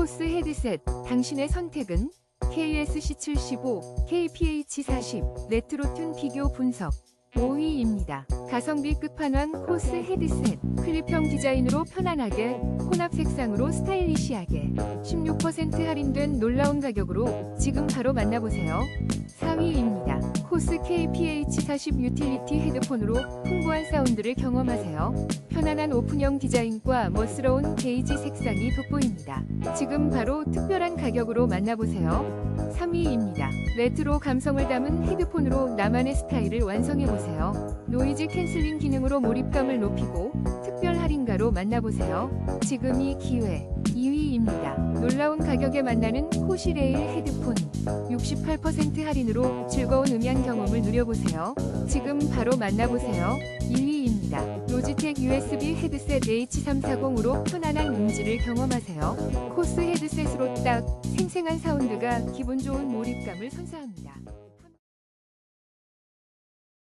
코스 헤드셋 당신의 선택은 KSC75, KPH40 레트로튠 비교 분석 5위입니다. 가성비 끝판왕 코스 헤드셋 클립형 디자인으로 편안하게 혼합 색상으로 스타일리시하게 16% 할인된 놀라운 가격으로 지금 바로 만나보세요. 4위입니다. 코스 KPH40 유틸리티 헤드폰으로 풍부한 사운드를 경험하세요. 편안한 오픈형 디자인과 멋스러운 베이지 색상이 돋보입니다. 지금 바로 특별한 가격으로 만나보세요. 3위입니다. 레트로 감성을 담은 헤드폰으로 나만의 스타일을 완성해보세요. 노이즈 캔슬링 기능으로 몰입감을 높이고 특별 할인가로 만나보세요. 지금이 기회. 2위입니다. 놀라운 가격에 만나는 코시레일 헤드폰. 68% 할인으로 즐거운 음향 경험을 누려보세요. 지금 바로 만나보세요. 1위입니다. 로지텍 USB 헤드셋 H340으로 편안한 음질을 경험하세요. 코스 헤드셋으로 딱 생생한 사운드가 기분 좋은 몰입감을 선사합니다.